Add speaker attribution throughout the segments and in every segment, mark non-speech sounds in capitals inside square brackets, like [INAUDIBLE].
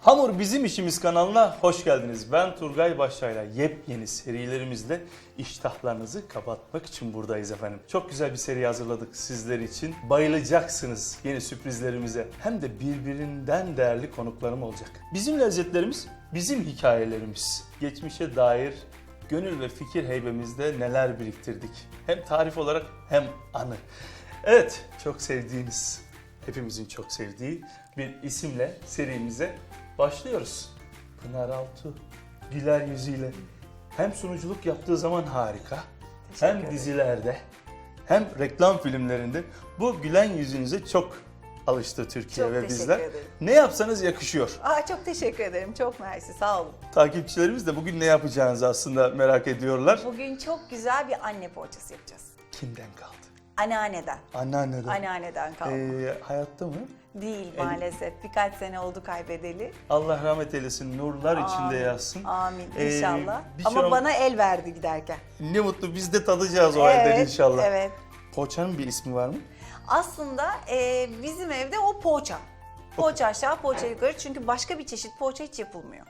Speaker 1: Hamur Bizim İşimiz kanalına hoş geldiniz. Ben Turgay Başayla yepyeni serilerimizle iştahlarınızı kapatmak için buradayız efendim. Çok güzel bir seri hazırladık sizler için. Bayılacaksınız yeni sürprizlerimize. Hem de birbirinden değerli konuklarım olacak. Bizim lezzetlerimiz, bizim hikayelerimiz. Geçmişe dair gönül ve fikir heybemizde neler biriktirdik. Hem tarif olarak hem anı. Evet, çok sevdiğiniz, hepimizin çok sevdiği bir isimle serimize başlıyoruz. Pınar Altuğ, güler yüzüyle. Hem sunuculuk yaptığı zaman harika, hem
Speaker 2: ederim.
Speaker 1: dizilerde, hem reklam filmlerinde bu gülen yüzünüze çok alıştı Türkiye
Speaker 2: Çok
Speaker 1: ve
Speaker 2: teşekkür
Speaker 1: bizler.
Speaker 2: ederim.
Speaker 1: Ne yapsanız yakışıyor.
Speaker 2: Aa, çok teşekkür ederim. Çok mersi. Sağ olun.
Speaker 1: Takipçilerimiz de bugün ne yapacağınızı aslında merak ediyorlar.
Speaker 2: Bugün çok güzel bir anne poğaçası yapacağız.
Speaker 1: Kimden kaldı?
Speaker 2: Anneanneden.
Speaker 1: Anneanneden.
Speaker 2: Anneanneden kaldı.
Speaker 1: Ee, hayatta mı?
Speaker 2: Değil maalesef. Birkaç sene oldu kaybedeli.
Speaker 1: Allah rahmet eylesin, nurlar içinde
Speaker 2: Amin.
Speaker 1: yatsın.
Speaker 2: Amin
Speaker 1: Ee,
Speaker 2: inşallah.
Speaker 1: bir
Speaker 2: Ama
Speaker 1: şey-
Speaker 2: bana el verdi giderken.
Speaker 1: Ne mutlu biz de tadacağız o elden inşallah.
Speaker 2: Evet.
Speaker 1: Poğaçanın bir ismi var mı?
Speaker 2: Aslında e, bizim evde o poğaça. Poğaça aşağı, poğaça yukarı. Çünkü başka bir çeşit poğaça hiç yapılmıyor.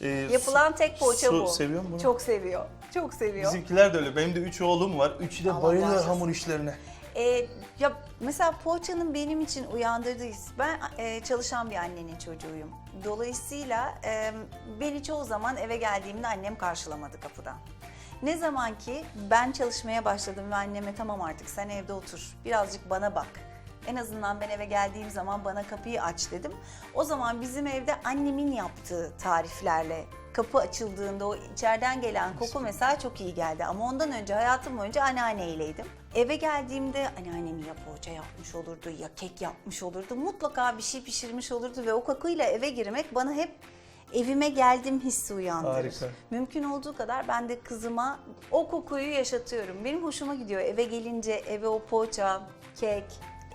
Speaker 1: Ee,
Speaker 2: Yapılan tek poğaça
Speaker 1: su
Speaker 2: bu.
Speaker 1: seviyor bunu?
Speaker 2: Çok seviyor. Çok seviyor.
Speaker 1: Bizimkiler de öyle. Benim de üç oğlum var. Üçü de
Speaker 2: Allah
Speaker 1: bayılıyor
Speaker 2: bağışlasın.
Speaker 1: hamur işlerine.
Speaker 2: Ee, ya mesela poğaçanın benim için uyandırdığı his. Ben e, çalışan bir annenin çocuğuyum. Dolayısıyla e, beni çoğu zaman eve geldiğimde annem karşılamadı kapıdan. Ne zaman ki ben çalışmaya başladım ve anneme tamam artık sen evde otur, birazcık bana bak. En azından ben eve geldiğim zaman bana kapıyı aç dedim. O zaman bizim evde annemin yaptığı tariflerle kapı açıldığında o içeriden gelen koku mesela çok iyi geldi. Ama ondan önce hayatım boyunca anneanneyleydim. Eve geldiğimde anneannem ya poğaça yapmış olurdu ya kek yapmış olurdu. Mutlaka bir şey pişirmiş olurdu ve o kokuyla eve girmek bana hep evime geldim hissi uyandırır.
Speaker 1: Harika.
Speaker 2: Mümkün olduğu kadar ben de kızıma o kokuyu yaşatıyorum. Benim hoşuma gidiyor eve gelince eve o poğaça, kek,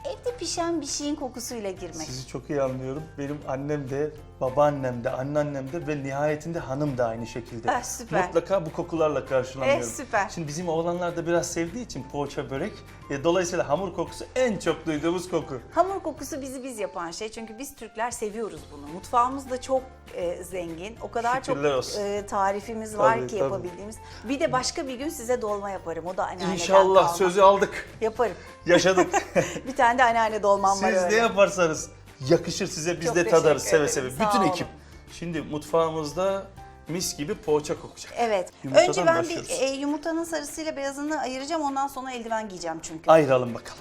Speaker 2: evde pişen bir şeyin kokusuyla girmek.
Speaker 1: Sizi çok iyi anlıyorum. Benim annem de, babaannem de, anneannem de ve nihayetinde hanım da aynı şekilde.
Speaker 2: Ah, süper.
Speaker 1: Mutlaka bu kokularla karşılanıyorum.
Speaker 2: Eh, süper.
Speaker 1: Şimdi bizim oğlanlar da biraz sevdiği için poğaça börek. E, dolayısıyla hamur kokusu en çok duyduğumuz koku.
Speaker 2: Hamur kokusu bizi biz yapan şey çünkü biz Türkler seviyoruz bunu. Mutfağımız da çok e, zengin. O kadar
Speaker 1: Şükürler
Speaker 2: çok
Speaker 1: olsun.
Speaker 2: e, tarifimiz var
Speaker 1: Tabii,
Speaker 2: ki
Speaker 1: tabii.
Speaker 2: yapabildiğimiz. Bir de başka bir gün size dolma yaparım. O da anneanneden
Speaker 1: İnşallah
Speaker 2: kalma.
Speaker 1: sözü aldık.
Speaker 2: Yaparım.
Speaker 1: Yaşadık. [LAUGHS]
Speaker 2: bir tane de anneanne dolmam var
Speaker 1: Siz ne yaparsanız yakışır size biz
Speaker 2: Çok
Speaker 1: de
Speaker 2: teşekkür
Speaker 1: tadarız seve
Speaker 2: ederim,
Speaker 1: seve.
Speaker 2: sağ
Speaker 1: Bütün
Speaker 2: olun.
Speaker 1: ekip. Şimdi mutfağımızda mis gibi poğaça kokacak.
Speaker 2: Evet.
Speaker 1: Yumurtadan
Speaker 2: Önce ben
Speaker 1: başlıyoruz.
Speaker 2: bir e, yumurtanın sarısıyla beyazını ayıracağım. Ondan sonra eldiven giyeceğim çünkü.
Speaker 1: Ayıralım bakalım.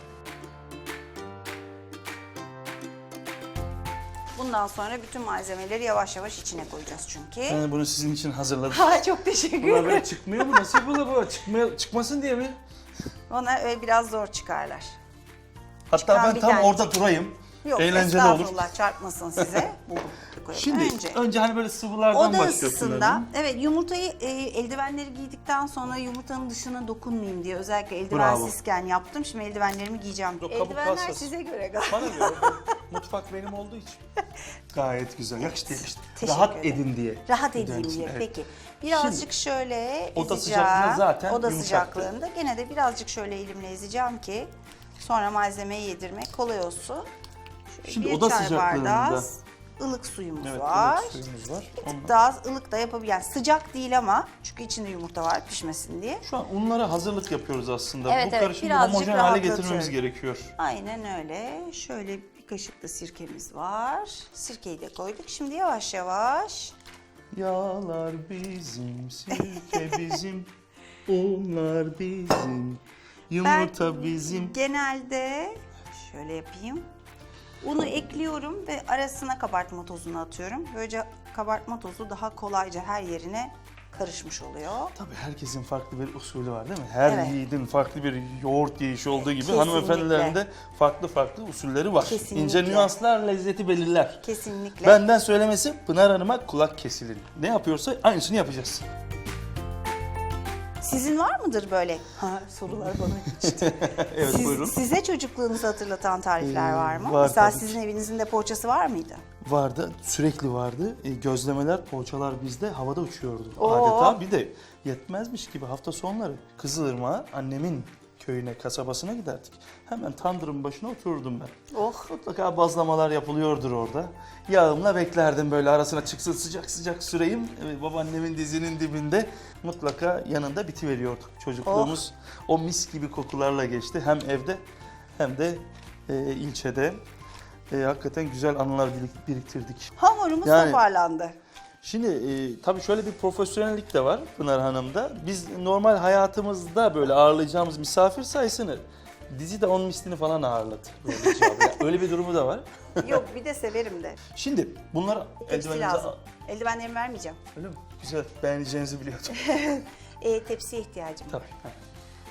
Speaker 2: Bundan sonra bütün malzemeleri yavaş yavaş içine koyacağız çünkü.
Speaker 1: Ben bunu sizin için hazırladım.
Speaker 2: Ha, çok teşekkür
Speaker 1: Bunlar
Speaker 2: ederim.
Speaker 1: böyle çıkmıyor mu? Nasıl yapılır bu? Çıkmaya, çıkmasın diye mi?
Speaker 2: Ona öyle biraz zor çıkarlar.
Speaker 1: Hatta
Speaker 2: Çıkan
Speaker 1: ben
Speaker 2: bir
Speaker 1: tam
Speaker 2: tane
Speaker 1: orada durayım.
Speaker 2: Yok
Speaker 1: Eğlenceli olur.
Speaker 2: estağfurullah çarpmasın size. [LAUGHS] Koyalım.
Speaker 1: Şimdi önce, hani böyle sıvılardan
Speaker 2: Oda
Speaker 1: başlıyorsun.
Speaker 2: evet yumurtayı e, eldivenleri giydikten sonra yumurtanın dışına dokunmayayım diye özellikle eldivensizken yaptım. Şimdi eldivenlerimi giyeceğim.
Speaker 1: Yok,
Speaker 2: Eldivenler
Speaker 1: kalsın.
Speaker 2: size göre galiba.
Speaker 1: Bana göre [LAUGHS] mutfak benim olduğu için. [LAUGHS] Gayet güzel. Yakıştı yakıştı.
Speaker 2: Teşekkür
Speaker 1: Rahat
Speaker 2: ederim.
Speaker 1: edin diye.
Speaker 2: Rahat edeyim diye.
Speaker 1: evet.
Speaker 2: Peki. Birazcık şöyle
Speaker 1: Oda
Speaker 2: ezeceğim.
Speaker 1: sıcaklığında zaten
Speaker 2: Oda
Speaker 1: yumuşaktı.
Speaker 2: sıcaklığında. Gene de birazcık şöyle elimle ezeceğim ki sonra malzemeyi yedirmek kolay olsun.
Speaker 1: Şimdi
Speaker 2: bir
Speaker 1: oda
Speaker 2: çay
Speaker 1: sıcaklığında-
Speaker 2: bardağı ılık suyumuz
Speaker 1: Evet,
Speaker 2: var.
Speaker 1: ılık suyumuz var.
Speaker 2: Bir
Speaker 1: Ondan-
Speaker 2: daha ılık da yapabilir. Yani sıcak değil ama çünkü içinde yumurta var pişmesin diye.
Speaker 1: Şu an unlara hazırlık yapıyoruz aslında.
Speaker 2: Evet,
Speaker 1: Bu
Speaker 2: evet,
Speaker 1: karışımı homojen hale getirmemiz gerekiyor.
Speaker 2: Aynen öyle. Şöyle bir kaşık da sirkemiz var. Sirkeyi de koyduk. Şimdi yavaş yavaş
Speaker 1: Yağlar bizim, sirke [LAUGHS] bizim, unlar bizim, yumurta bizim.
Speaker 2: genelde şöyle yapayım. Unu ekliyorum ve arasına kabartma tozunu atıyorum. Böylece kabartma tozu daha kolayca her yerine karışmış oluyor.
Speaker 1: Tabii herkesin farklı bir usulü var değil mi? Her
Speaker 2: Evet.
Speaker 1: yiğidin farklı bir yoğurt yiyişi olduğu gibi
Speaker 2: Kesinlikle.
Speaker 1: hanımefendilerin de farklı farklı usulleri var.
Speaker 2: Kesinlikle.
Speaker 1: İnce nüanslar lezzeti belirler.
Speaker 2: Kesinlikle.
Speaker 1: Benden söylemesi Pınar Hanım'a kulak kesilin. Ne yapıyorsa aynısını yapacağız.
Speaker 2: Sizin var mıdır böyle? Ha, sorular bana geçti. [LAUGHS]
Speaker 1: Evet
Speaker 2: Siz-
Speaker 1: buyurun.
Speaker 2: Size çocukluğunuzu hatırlatan tarifler
Speaker 1: Ee,
Speaker 2: var mı?
Speaker 1: var
Speaker 2: Mesela
Speaker 1: tabii
Speaker 2: sizin evinizin de poğaçası var mıydı?
Speaker 1: Vardı, sürekli vardı. E, gözlemeler, poğaçalar bizde havada uçuyordu
Speaker 2: Oo.
Speaker 1: adeta. Bir de yetmezmiş gibi hafta sonları Kızılırmak'a annemin köyüne, kasabasına giderdik. Hemen tandırın başına otururdum ben.
Speaker 2: Oh.
Speaker 1: Mutlaka bazlamalar yapılıyordur orada. Yağımla beklerdim böyle arasına çıksın sıcak sıcak süreyim. Evet, babaannemin dizinin dibinde mutlaka yanında bitiveriyorduk. Çocukluğumuz o mis gibi kokularla geçti. Hem evde hem de e, ilçede. E, hakikaten güzel anılar birik- biriktirdik.
Speaker 2: Hamurumuz
Speaker 1: Yani-
Speaker 2: toparlandı.
Speaker 1: Şimdi e, tabii şöyle bir profesyonellik de var Pınar Hanım'da. Biz normal hayatımızda böyle ağırlayacağımız misafir sayısını dizi de onun mislini falan ağırladı. Yani öyle bir durumu da var. [LAUGHS]
Speaker 2: Yok bir de severim de.
Speaker 1: Şimdi bunlar
Speaker 2: Tepsi
Speaker 1: eldiveninize...
Speaker 2: lazım. Eldivenlerimi vermeyeceğim.
Speaker 1: Öyle mi? Güzel. Beğeneceğinizi biliyordum. [LAUGHS]
Speaker 2: E, tepsiye ihtiyacım var.
Speaker 1: Tabii.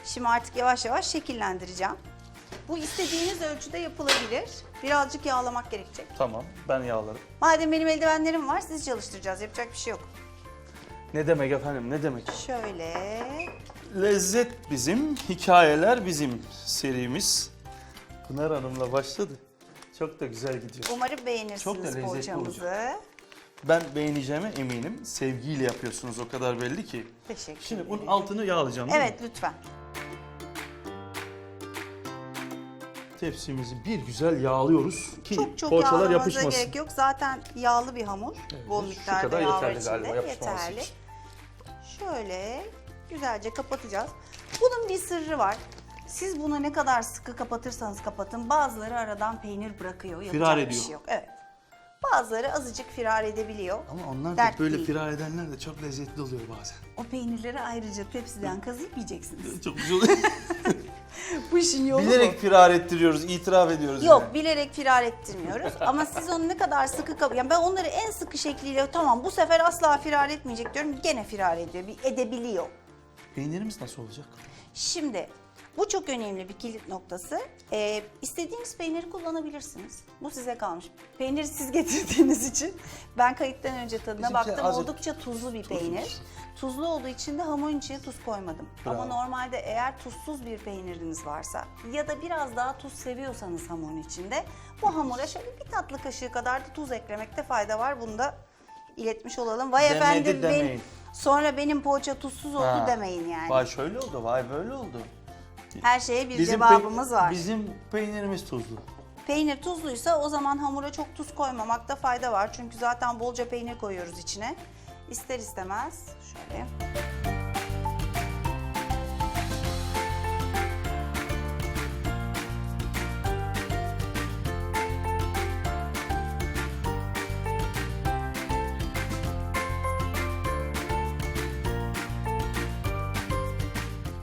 Speaker 2: Şimdi artık yavaş yavaş şekillendireceğim. Bu istediğiniz ölçüde yapılabilir. Birazcık yağlamak gerekecek.
Speaker 1: Tamam. Ben yağlarım.
Speaker 2: Madem benim eldivenlerim var sizi çalıştıracağız. Yapacak bir şey yok.
Speaker 1: Ne demek efendim? Ne demek?
Speaker 2: Şöyle.
Speaker 1: Lezzet bizim, hikayeler bizim serimiz. Pınar Hanım'la başladı. Çok da güzel gidiyor.
Speaker 2: Umarım
Speaker 1: Çok da
Speaker 2: beğenirsiniz
Speaker 1: lezzetli
Speaker 2: poğaçamızı.
Speaker 1: Ben beğeneceğime eminim. Sevgiyle yapıyorsunuz o kadar belli ki.
Speaker 2: Teşekkür
Speaker 1: Şimdi
Speaker 2: ederim.
Speaker 1: bunun altını yağlayacağım değil
Speaker 2: Evet lütfen.
Speaker 1: Tepsimizi bir güzel yağlıyoruz ki
Speaker 2: Çok çok
Speaker 1: poğaçalar
Speaker 2: yağlamanıza
Speaker 1: yapışmasın.
Speaker 2: gerek yok. Zaten yağlı bir hamur.
Speaker 1: Evet,
Speaker 2: Bol
Speaker 1: şu
Speaker 2: miktarda
Speaker 1: kadar
Speaker 2: yağ var
Speaker 1: yeterli
Speaker 2: içinde.
Speaker 1: galiba yapışmaması
Speaker 2: Yeterli.
Speaker 1: için.
Speaker 2: Şöyle güzelce kapatacağız. Bunun bir sırrı var. Siz bunu ne kadar sıkı kapatırsanız kapatın bazıları aradan peynir bırakıyor. Yapacak
Speaker 1: Firar
Speaker 2: bir
Speaker 1: ediyor.
Speaker 2: şey yok. Evet. Bazıları azıcık firar edebiliyor.
Speaker 1: Ama onlar da
Speaker 2: Dert
Speaker 1: böyle
Speaker 2: değil.
Speaker 1: firar edenler de çok lezzetli oluyor bazen.
Speaker 2: O peynirleri ayrıca tepsiden kazıyıp yiyeceksiniz.
Speaker 1: Çok güzel oluyor. [LAUGHS] [LAUGHS]
Speaker 2: Bu işin yolu
Speaker 1: Bilerek firar ettiriyoruz, itiraf ediyoruz.
Speaker 2: Yok
Speaker 1: yani.
Speaker 2: bilerek firar ettirmiyoruz ama siz onu ne kadar sıkı kap yani ben onları en sıkı şekliyle tamam bu sefer asla firar etmeyecek diyorum gene firar ediyor bir edebiliyor.
Speaker 1: Peynirimiz nasıl olacak?
Speaker 2: Şimdi bu çok önemli bir kilit noktası. Ee, istediğiniz peyniri kullanabilirsiniz. Bu size kalmış. Peyniri siz getirdiğiniz için ben kayıttan önce tadına
Speaker 1: Bizimki
Speaker 2: baktım.
Speaker 1: azıcık
Speaker 2: Oldukça tuzlu bir
Speaker 1: tuzlu.
Speaker 2: peynir. Tuzlu olduğu için de hamurun içine tuz koymadım. Ama
Speaker 1: Bravo.
Speaker 2: normalde eğer tuzsuz bir peyniriniz varsa ya da biraz daha tuz seviyorsanız hamurun içinde bu hamura şöyle bir tatlı kaşığı kadar da tuz eklemekte fayda var. Bunu da iletmiş olalım. Vay
Speaker 1: Demedi
Speaker 2: efendim ben-
Speaker 1: demeyin.
Speaker 2: sonra benim poğaça tuzsuz oldu
Speaker 1: Ha.
Speaker 2: demeyin yani.
Speaker 1: Vay şöyle oldu, vay böyle oldu.
Speaker 2: Her şeye bir cevabımız var.
Speaker 1: Bizim peynirimiz tuzlu.
Speaker 2: Peynir tuzluysa o zaman hamura çok tuz koymamakta fayda var. Çünkü zaten bolca peynir koyuyoruz içine. İster istemez şöyle.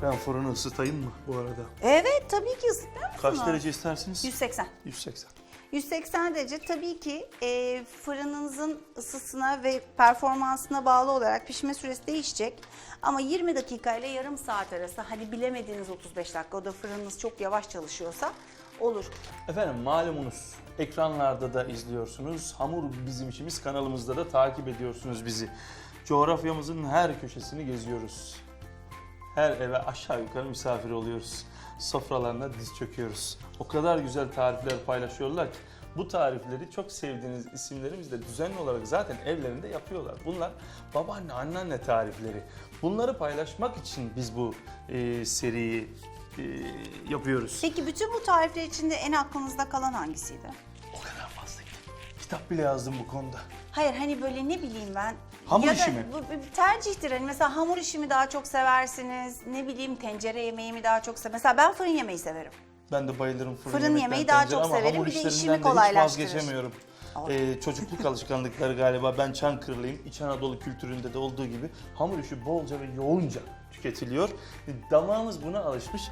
Speaker 1: Ben fırını ısıtayım mı bu arada?
Speaker 2: Evet tabii ki ısıtmıyor musunuz?
Speaker 1: Kaç derece istersiniz?
Speaker 2: 180.
Speaker 1: 180.
Speaker 2: 180 derece tabii ki e, fırınınızın ısısına ve performansına bağlı olarak pişme süresi değişecek. Ama 20 dakika ile yarım saat arası hadi bilemediğiniz 35 dakika o da fırınınız çok yavaş çalışıyorsa olur.
Speaker 1: Efendim malumunuz ekranlarda da izliyorsunuz. Hamur bizim işimiz kanalımızda da takip ediyorsunuz bizi. Coğrafyamızın her köşesini geziyoruz. Her eve aşağı yukarı misafir oluyoruz. Sofralarına diz çöküyoruz. O kadar güzel tarifler paylaşıyorlar ki bu tarifleri çok sevdiğiniz isimlerimizle düzenli olarak zaten evlerinde yapıyorlar. Bunlar babaanne, anneanne tarifleri. Bunları paylaşmak için biz bu e, seriyi e, yapıyoruz.
Speaker 2: Peki bütün bu tarifler içinde en aklınızda kalan hangisiydi?
Speaker 1: O kadar fazla ki. Kitap bile yazdım bu konuda.
Speaker 2: Hayır hani böyle ne bileyim ben.
Speaker 1: Hamur
Speaker 2: ya da
Speaker 1: işi mi?
Speaker 2: Bu bir tercihtir hani mesela hamur işi mi daha çok seversiniz? Ne bileyim tencere yemeği mi daha çok seversiniz? Mesela ben fırın yemeği severim.
Speaker 1: Ben de bayılırım fırın,
Speaker 2: Fırın
Speaker 1: yemekten,
Speaker 2: yemeği daha
Speaker 1: tencere
Speaker 2: çok
Speaker 1: ama
Speaker 2: severim.
Speaker 1: hamur
Speaker 2: Bir de
Speaker 1: işlerinden
Speaker 2: işimi
Speaker 1: de hiç
Speaker 2: kolaylaştırır.
Speaker 1: vazgeçemiyorum. Ee, çocukluk alışkanlıkları galiba ben Çankırılıyım. İç Anadolu kültüründe de olduğu gibi hamur işi bolca ve yoğunca tüketiliyor. Damağımız buna alışmış.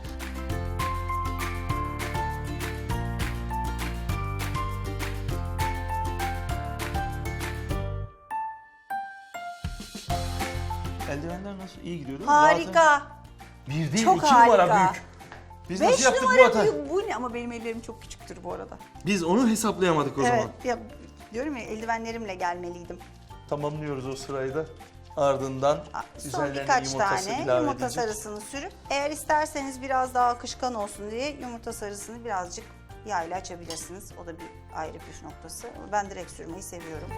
Speaker 1: Eldivenler nasıl? İyi gidiyor değil mi? Zaten
Speaker 2: Harika.
Speaker 1: bir değil
Speaker 2: Çok
Speaker 1: iki numara
Speaker 2: harika.
Speaker 1: büyük. Biz nasıl
Speaker 2: Beş
Speaker 1: yaptık bu
Speaker 2: numara
Speaker 1: hatayı?
Speaker 2: büyük. Bu ne? Ama benim ellerim çok küçüktür bu arada.
Speaker 1: Biz onu hesaplayamadık o
Speaker 2: evet.
Speaker 1: zaman.
Speaker 2: Ya, diyorum ya eldivenlerimle gelmeliydim.
Speaker 1: Tamamlıyoruz o sırayı da. Ardından
Speaker 2: Son
Speaker 1: üzerlerine
Speaker 2: birkaç
Speaker 1: yumurtası
Speaker 2: tane
Speaker 1: ilave
Speaker 2: yumurta
Speaker 1: edecek.
Speaker 2: sarısını sürüp eğer isterseniz biraz daha akışkan olsun diye yumurta sarısını birazcık yağ ile açabilirsiniz. O da bir ayrı püf noktası. Ben direkt sürmeyi seviyorum.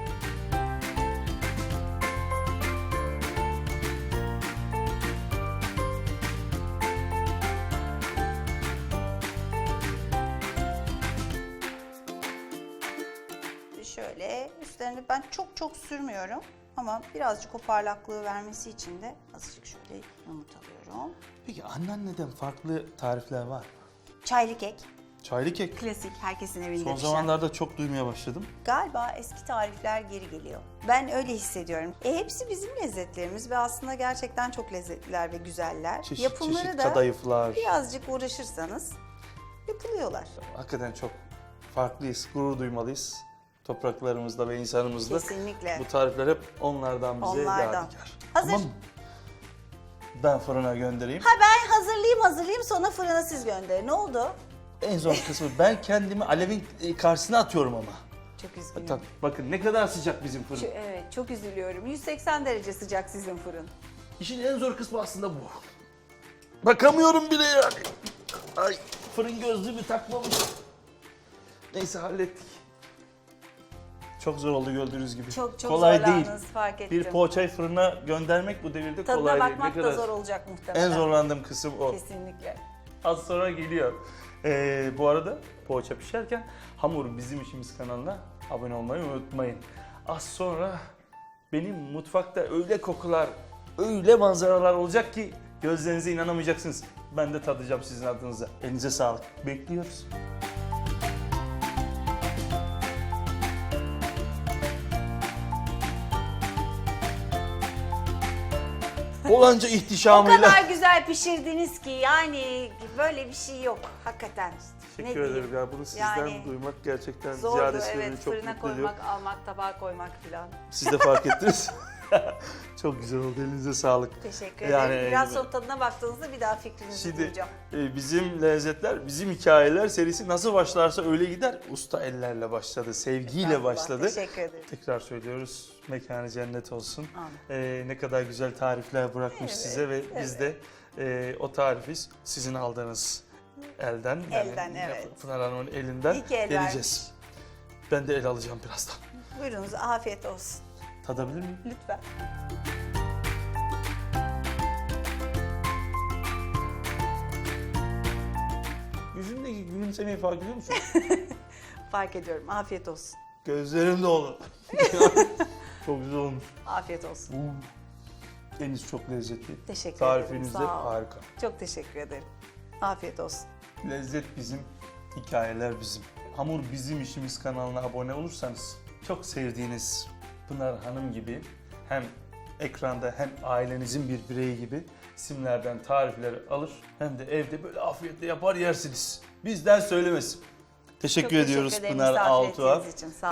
Speaker 2: Şöyle üstlerine ben çok çok sürmüyorum. Ama birazcık o parlaklığı vermesi için de azıcık şöyle yumurtalıyorum.
Speaker 1: Peki anneanneden farklı tarifler var.
Speaker 2: Çaylı kek.
Speaker 1: Çaylı kek.
Speaker 2: Klasik herkesin evinde
Speaker 1: Son
Speaker 2: pişen.
Speaker 1: zamanlarda çok duymaya başladım.
Speaker 2: Galiba eski tarifler geri geliyor. Ben öyle hissediyorum. E hepsi bizim lezzetlerimiz ve aslında gerçekten çok lezzetliler ve güzeller.
Speaker 1: Çeşit
Speaker 2: Yapımları
Speaker 1: çeşit
Speaker 2: da
Speaker 1: kadayıflar.
Speaker 2: birazcık uğraşırsanız yapılıyorlar.
Speaker 1: Hakikaten çok farklıyız, gurur duymalıyız. Topraklarımızda ve insanımızda.
Speaker 2: Kesinlikle.
Speaker 1: Bu tarifler hep onlardan bize
Speaker 2: Onlardan.
Speaker 1: yadigar.
Speaker 2: Hazır.
Speaker 1: Tamam? Ben fırına göndereyim.
Speaker 2: Ha ben hazırlayayım hazırlayayım sonra fırına siz gönderin. Ne oldu?
Speaker 1: En zor [LAUGHS] kısmı ben kendimi alevin e, karşısına atıyorum ama.
Speaker 2: Çok üzgünüm.
Speaker 1: Bak- Bakın ne kadar sıcak bizim fırın.
Speaker 2: Şu- evet çok üzülüyorum. 180 derece sıcak sizin fırın.
Speaker 1: İşin en zor kısmı aslında bu. Bakamıyorum bile yani. Ay fırın gözlüğümü takmamış. Neyse hallettik. Çok zor oldu gördüğünüz gibi.
Speaker 2: Çok çok
Speaker 1: kolay değil.
Speaker 2: fark ettim.
Speaker 1: Bir poğaçayı fırına göndermek bu devirde
Speaker 2: Tadına
Speaker 1: kolay değil.
Speaker 2: bakmak da zor olacak muhtemelen.
Speaker 1: En zorlandığım kısım o.
Speaker 2: Kesinlikle.
Speaker 1: Az sonra geliyor. Ee, bu arada poğaça pişerken Hamur Bizim İşimiz kanalına abone olmayı unutmayın. Az sonra benim mutfakta öyle kokular, öyle manzaralar olacak ki gözlerinize inanamayacaksınız. Ben de tadacağım sizin adınıza. Elinize sağlık. Bekliyoruz. Olanca
Speaker 2: O
Speaker 1: ihtişamıyla.
Speaker 2: kadar güzel pişirdiniz ki yani böyle bir şey yok hakikaten.
Speaker 1: Teşekkür
Speaker 2: diyeyim?
Speaker 1: ederim ya. Bunu sizden
Speaker 2: Yani
Speaker 1: duymak gerçekten
Speaker 2: Zordu
Speaker 1: ziyadesiyle
Speaker 2: evet
Speaker 1: çok
Speaker 2: fırına
Speaker 1: mutlu ediyor.
Speaker 2: koymak, almak, tabağa koymak falan.
Speaker 1: Siz de fark ettiniz. [LAUGHS] [LAUGHS] çok güzel oldu. Elinize sağlık.
Speaker 2: Teşekkür
Speaker 1: Yani-
Speaker 2: ederim. Biraz sonra tadına baktığınızda bir daha fikrinizi
Speaker 1: Şimdi
Speaker 2: duyacağım.
Speaker 1: e, bizim lezzetler, bizim hikayeler serisi nasıl başlarsa öyle gider. Usta ellerle başladı, sevgiyle
Speaker 2: Estağfurullah,
Speaker 1: başladı.
Speaker 2: Teşekkür ederim.
Speaker 1: Tekrar söylüyoruz. Mekanı cennet olsun.
Speaker 2: Amin.
Speaker 1: E, ne kadar güzel tarifler bırakmış
Speaker 2: Evet,
Speaker 1: size ve biz de e, o tarifi sizin aldığınız elden,
Speaker 2: Elden, evet.
Speaker 1: Pınar Hanım'ın elinden
Speaker 2: İyi ki el
Speaker 1: deneyeceğiz. Ben de el alacağım birazdan.
Speaker 2: Buyurunuz afiyet olsun.
Speaker 1: Tadabilir miyim?
Speaker 2: Lütfen.
Speaker 1: Yüzümdeki gülümsemeyi fark ediyor musun? [LAUGHS]
Speaker 2: Fark ediyorum. Afiyet olsun.
Speaker 1: Gözlerim dolu. [LAUGHS] çok güzel olmuş.
Speaker 2: Afiyet olsun.
Speaker 1: Hmm. Deniz çok lezzetli.
Speaker 2: Teşekkür
Speaker 1: Tarifiniz de
Speaker 2: ederim. Sağ olun.
Speaker 1: harika.
Speaker 2: Çok teşekkür ederim. Afiyet olsun.
Speaker 1: Lezzet bizim, hikayeler bizim. Hamur Bizim İşimiz kanalına abone olursanız çok sevdiğiniz Pınar Hanım gibi hem ekranda hem ailenizin bir bireyi gibi isimlerden tarifleri alır hem de evde böyle afiyetle yapar yersiniz. Bizden söylemesin. Teşekkür
Speaker 2: Çok teşekkür
Speaker 1: ediyoruz
Speaker 2: ederim
Speaker 1: Pınar Altuğ'a.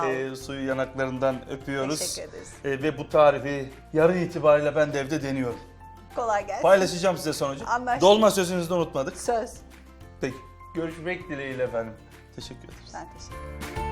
Speaker 1: Ee, suyu yanaklarından öpüyoruz.
Speaker 2: Teşekkür ederiz.
Speaker 1: Ee, ve bu tarifi yarın itibariyle ben de evde deniyorum.
Speaker 2: Kolay gelsin.
Speaker 1: Paylaşacağım size sonucu.
Speaker 2: Anlaştık.
Speaker 1: Dolma sözünüzü de unutmadık.
Speaker 2: Söz.
Speaker 1: Peki. Görüşmek dileğiyle efendim. Teşekkür ederiz.
Speaker 2: Ben teşekkür ederim.